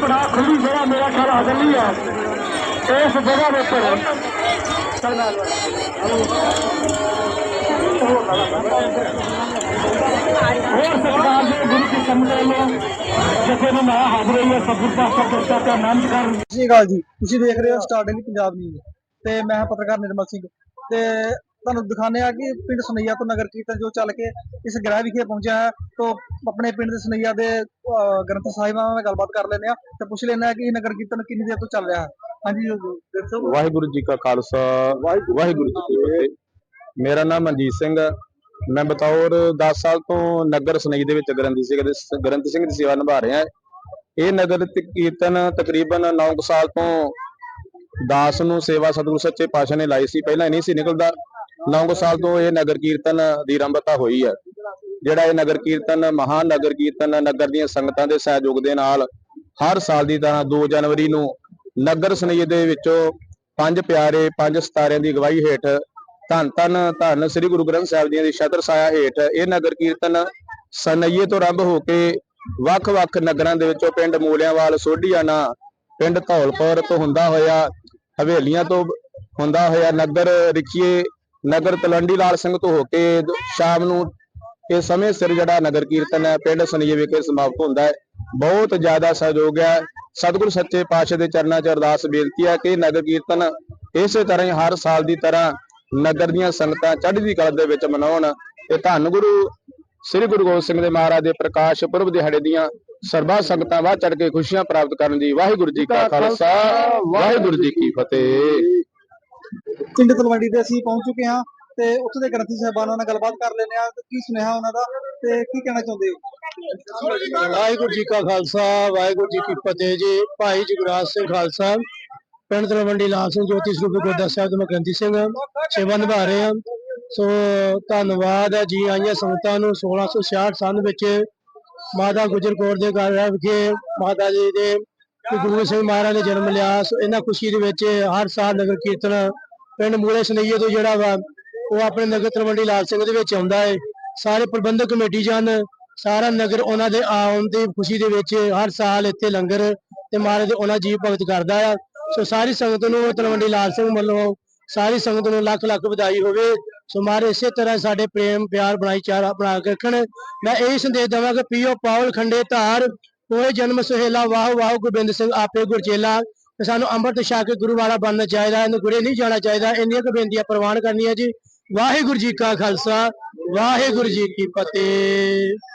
ਪੜਾ ਖੁੱਲੀ ਜਗ੍ਹਾ ਮੇਰਾ ਘਰ ਆ ਹੈ ਇਸ ਜਗ੍ਹਾ ਦੇ ਉੱਪਰ ਚੱਲ ਨਾਲ ਹੋਰ ਸਰਕਾਰ ਦੇ ਗੁਰੂ ਕੀ ਸੰਗਤ ਵੱਲੋਂ ਜਿੱਥੇ ਨੂੰ ਮੈਂ ਹਾਜ਼ਰ ਹੋਈ ਹੈ ਸਤਿਗੁਰ ਪਾਤਸ਼ਾਹ ਚਰਚਾ ਦਾ ਆਨੰਦ ਕਰ ਸਤਿ ਸ਼੍ਰੀ ਅਕਾਲ ਜੀ। ਤੁਸੀਂ ਦੇਖ ਰਹੇ ਹੋ ਸਟਾਰ ਡੇਲੀ ਪੰਜਾਬ ਨਿਊਜ਼ ਤੇ ਮੈਂ ਹਾਂ ਪੱਤਰਕਾਰ ਨਿਰਮਲ ਸਿੰਘ। ਤੇ ਤੁਹਾਨੂੰ ਦਿਖਾਉਂਦੇ ਆ ਕਿ ਪਿੰਡ ਸੁਨਈਆ ਤੋਂ ਨਗਰ ਕੀਰਤਨ ਜੋ ਚੱਲ ਕੇ ਇਸ ਗ੍ਰਹਿ ਵਿਖੇ ਪਹੁੰਚਿਆ ਹੈ ਤੋਂ ਆਪਣੇ ਪਿੰਡ ਦੇ ਸੁਨਈਆ ਦੇ ਅਹ, ਗ੍ਰੰਥ ਸਾਹਿਬਾਂ ਨਾਲ ਗੱਲਬਾਤ ਕਰ ਲੈਂਦੇ ਆ ਤੇ ਪੁੱਛ ਲੈਂਦੇ ਆ ਕਿ ਇਹ ਨਗਰ ਕੀਰਤਨ ਕਿੰਨੀ ਦੇਰ ਤੋਂ ਚੱਲ ਰਿਹਾ ਹੈ। ਹਾਂਜੀ ਜੀ, ਦੱਸੋ। ਵਾਹਿਗੁਰੂ ਜੀ ਕਾ ਖਾਲਸਾ ਵਾਹਿਗੁਰੂ ਜੀ ਕੀ ਫਤਿਹ। ਮੇਰਾ ਨਾਮ ਮਨਜੀਤ ਸਿੰਘ ਹੈ। ਮੈਂ ਬਤੌਰ 10 ਸਾਲ ਤੋਂ ਨਗਰ ਸਨਈ ਦੇ ਵਿੱਚ ਗ੍ਰੰਥੀ ਸਿੰਘ ਦੇ ਗ੍ਰੰਥੀ ਸਿੰਘ ਦੀ ਸੇਵਾ ਨਿਭਾ ਰਿਹਾ ਇਹ ਨਗਰ ਕੀਰਤਨ ਤਕਰੀਬਨ 9 ਸਾਲ ਤੋਂ ਦਾਸ ਨੂੰ ਸੇਵਾ ਸਤਿਗੁਰ ਸੱਚੇ ਪਾਤਸ਼ਾਹ ਨੇ ਲਾਈ ਸੀ। ਪਹਿਲਾਂ ਇਹ ਨਹੀਂ ਸੀ ਨਿਕਲਦਾ। 9 ਸਾਲ ਤੋਂ ਇਹ ਨਗਰ ਕੀਰਤਨ ਦੀ ਆਰੰਭਤਾ ਹੋਈ ਹੈ। ਜਿਹੜਾ ਇਹ ਨਗਰ ਕੀਰਤਨ ਮਹਾਨ ਨਗਰ ਕੀਰਤਨ ਨਗਰ ਦੀਆਂ ਸੰਗਤਾਂ ਦੇ ਸਹਿਯੋਗ ਦੇ ਨਾਲ ਹਰ ਸਾਲ ਦੀ ਤਰ੍ਹਾਂ 2 ਜਨਵਰੀ ਨੂੰ ਨਗਰ ਸਨਈਏ ਦੇ ਵਿੱਚੋਂ ਪੰਜ ਪਿਆਰੇ, ਪੰਜ ਸਤਾਰਿਆਂ ਦੀ ਅਗਵਾਈ ਹੇਠ ਧੰਨ ਧੰਨ ਧੰਨ ਸ੍ਰੀ ਗੁਰੂ ਗ੍ਰੰਥ ਸਾਹਿਬ ਜੀ ਦੀ ਛਤਰ ਛਾਇਆ ਹੇਠ ਇਹ ਨਗਰ ਕੀਰਤਨ ਸਨਈਏ ਤੋਂ ਆਰੰਭ ਹੋ ਕੇ ਵੱਖ-ਵੱਖ ਨਗਰਾਂ ਦੇ ਵਿੱਚੋਂ ਪਿੰਡ ਮੂਲਿਆਂਵਾਲ, ਸੋਢੀਆਣਾ, ਪਿੰਡ ਧੌਲਪੁਰ ਤੋਂ ਹੁੰਦਾ ਹੋਇਆ, ਹਵੇਲੀਆਂ ਤੋਂ ਹੁੰਦਾ ਹੋਇਆ ਨਗਰ ਰਿਖੀਏ ਨਗਰ ਤਲਵੰਡੀ ਲਾਲ ਸਿੰਘ ਤੋਂ ਹੋ ਕੇ ਸ਼ਾਮ ਨੂੰ ਇਹ ਸਮੇਂ ਸਿਰ ਜਿਹੜਾ ਨਗਰ ਕੀਰਤਨ ਹੈ, ਪਿੰਡ ਸਨਈਏ ਵਿਖੇ ਸਮਾਪਤ ਹੁੰਦਾ ਹੈ। ਬਹੁਤ ਜ਼ਿਆਦਾ ਸਹਿਯੋਗ ਹੈ। ਸਤਿਗੁਰੂ ਸੱਚੇ ਪਾਤਸ਼ਾਹ ਦੇ ਚਰਨਾਂ 'ਚ ਅਰਦਾਸ ਬੇਨਤੀ ਹੈ ਕਿ ਨਗਰ ਕੀਰਤਨ ਇਸੇ ਤਰ੍ਹਾਂ ਹੀ ਹਰ ਸਾਲ ਦੀ ਤਰ੍ਹਾਂ ਨਗਰ ਦੀਆਂ ਸੰਗਤਾਂ ਚੜ੍ਹਦੀ ਕਲਾ ਦੇ ਵਿੱਚ ਮਨਾਉਣ ਤੇ ਧੰਨ ਗੁਰੂ ਸ੍ਰੀ ਗੁਰੂ ਗੋਬਿੰਦ ਸਿੰਘ ਦੇ ਮਹਾਰਾਜ ਦੇ ਪ੍ਰਕਾਸ਼ ਪੁਰਬ ਦਿਹਾੜੇ ਦੀਆਂ ਸਰਬਾ ਸੰਗਤਾਂ ਵੱਧ ਚੜ੍ਹ ਕੇ ਖੁਸ਼ੀਆਂ ਪ੍ਰਾਪਤ ਕਰਨ ਦੀ ਵਾਹਿਗੁਰੂ ਜੀ ਕਾ ਖਾਲਸਾ ਵਾਹਿਗੁਰੂ ਜੀ ਕੀ ਫਤਿਹ। ਪਿੰਡ ਤਲਵੰਡੀ ਤੇ ਅਸੀਂ ਪਹੁੰਚ ਚੁੱਕੇ ਹਾਂ ਤੇ ਉੱਥੇ ਦੇ ਗ੍ਰੰਥੀ ਸਾਹਿਬਾਨਾਂ ਨਾਲ ਗੱਲਬਾਤ ਕਰ ਲੈਂਦੇ ਆ ਕੀ ਸੁਨੇਹਾ ਉਹਨਾਂ ਦਾ ਤੇ ਕੀ ਕਹਿਣਾ ਚਾਹੁੰਦੇ ਹੋ? ਵਾਹਿਗੁਰੂ ਜੀ ਕਾ ਖਾਲਸਾ ਵਾਹਿਗੁਰੂ ਜੀ ਕੀ ਫਤਿਹ ਜੀ। ਭਾਈ ਜਗਰਾਜ ਸਿੰਘ ਖਾਲਸਾ ਪਿੰਡ ਤਲਵੰਡੀ ਲਾਲ ਸਿੰਘ ਜੋਤੀ ਸਰੂਪ ਗੁਰਦਾ ਸਾਹਿਬ ਤੋਂ ਮੈਂ ਗ੍ਰੰਥੀ ਸਿੰਘ ਸੇਵਾ ਨਿਭਾ ਰਹੇ ਹਾਂ। ਸੋ ਧੰਨਵਾਦ ਹੈ ਜੀ ਆਈਆਂ ਸੰਗਤਾਂ ਨੂੰ 1666 ਸੰਨ ਵਿੱਚ ਮਾਤਾ ਗੁਜਰ ਕੌਰ ਦੇ ਘਰ ਵਿਖੇ ਮਾਤਾ ਜੀ ਦੇ ਗੁਰੂ ਸਿੰਘ ਮਹਾਰਾਜ ਨੇ ਜਨਮ ਲਿਆ। ਸੋ ਇਹਨਾਂ ਖੁਸ਼ੀ ਦੇ ਵਿੱਚ ਹਰ ਸਾਲ ਨਗਰ ਕੀਰਤਨ ਪਿੰਡ ਮੂਲੇ ਸਨਈਏ ਤੋਂ ਜਿਹੜਾ ਵਾ, ਉਹ ਆਪਣੇ ਨਗਰ ਤਲਵੰਡੀ ਲਾਲ ਸਿੰਘ ਦੇ ਵਿੱਚ ਆਉਂਦਾ ਹੈ। ਸਾਰੇ ਪ੍ਰਬੰਧਕ ਕਮੇਟੀ ਜਨ, ਸਾਰਾ ਨਗਰ ਉਹਨਾਂ ਦੇ ਆਉਣ ਦੀ ਖੁਸ਼ੀ ਦੇ ਵਿੱਚ ਹਰ ਸਾਲ ਇੱਥੇ ਲੰਗਰ ਤੇ ਮਹਾਰਾਜ ਦੇ ਉਹਨਾਂ ਜੀਵ ਭਗਤ ਕਰਦਾ ਆ। ਸੋ ਸਾਰੀ ਸੰਗਤ ਨੂੰ ਤਲਵੰਡੀ ਲਾਲ ਸਿੰਘ ਵੱਲੋਂ ਸਾਰੀ ਸੰਗਤ ਨੂੰ ਲੱਖ ਲੱਖ ਵਧਾਈ ਹੋਵੇ। ਸੋ ਮਹਾਰਾਜ ਇਸੇ ਤਰ੍ਹਾਂ ਸਾਡੇ ਪ੍ਰੇਮ ਪਿਆਰ ਬਣਾਈ ਚਾਰਾ ਬਣਾ ਕੇ ਰੱਖਣ। ਮੈਂ ਇਹ ਸੰਦੇਸ਼ ਦੇਵਾਂ ਕਿ ਪੀਓ ਪਾਵਲ ਖੰਡੇ ਧਾਰ ਹੋਏ ਜਨਮ ਸੁਹੇਲਾ, ਵਾਹ ਵਾਹ ਗੋਬਿੰਦ ਸਿੰਘ ਆਪੇ ਗੁਰਚੇਲਾ। ਤੇ ਸਾਨੂੰ ਅੰਮ੍ਰਿਤ ਛਕ ਕੇ ਗੁਰੂ ਵਾਲਾ ਬਣਨਾ ਚਾਹੀਦਾ, ਇਹਨੂੰ ਗੁਰੇ ਨਹੀਂ ਜਾਣਾ ਚਾਹੀਦਾ। ਇੰਨੀਆਂ ਕੁ ਬੇਨਤੀਆਂ ਪ੍ਰਵਾਨ ਕਰਨੀਆਂ ਜੀ। ਵਾਹਿਗੁਰੂ ਜੀ ਕਾ ਖਾਲਸਾ, ਵਾਹਿਗੁਰੂ ਜੀ ਕੀ ਫਤਿਹ।